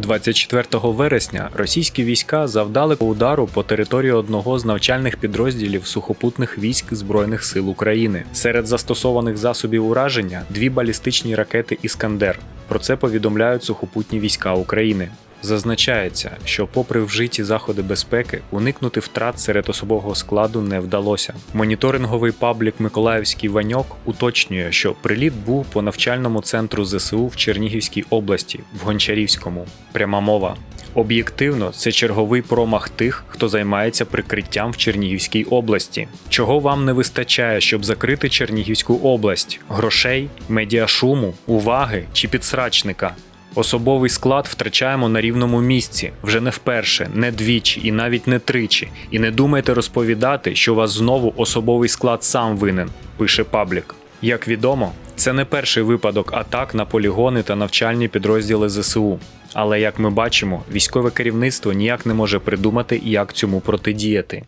24 вересня російські війська завдали удару по території одного з навчальних підрозділів сухопутних військ Збройних сил України. Серед застосованих засобів ураження дві балістичні ракети Іскандер. Про це повідомляють сухопутні війська України. Зазначається, що, попри вжиті заходи безпеки, уникнути втрат серед особового складу не вдалося. Моніторинговий паблік Миколаївський Ваньок уточнює, що приліт був по навчальному центру ЗСУ в Чернігівській області, в Гончарівському. Пряма мова. Об'єктивно, це черговий промах тих, хто займається прикриттям в Чернігівській області. Чого вам не вистачає, щоб закрити Чернігівську область? Грошей, медіашуму, уваги чи підсрачника? Особовий склад втрачаємо на рівному місці вже не вперше, не двічі і навіть не тричі. І не думайте розповідати, що вас знову особовий склад сам винен, пише паблік. Як відомо, це не перший випадок атак на полігони та навчальні підрозділи ЗСУ. Але як ми бачимо, військове керівництво ніяк не може придумати, як цьому протидіяти.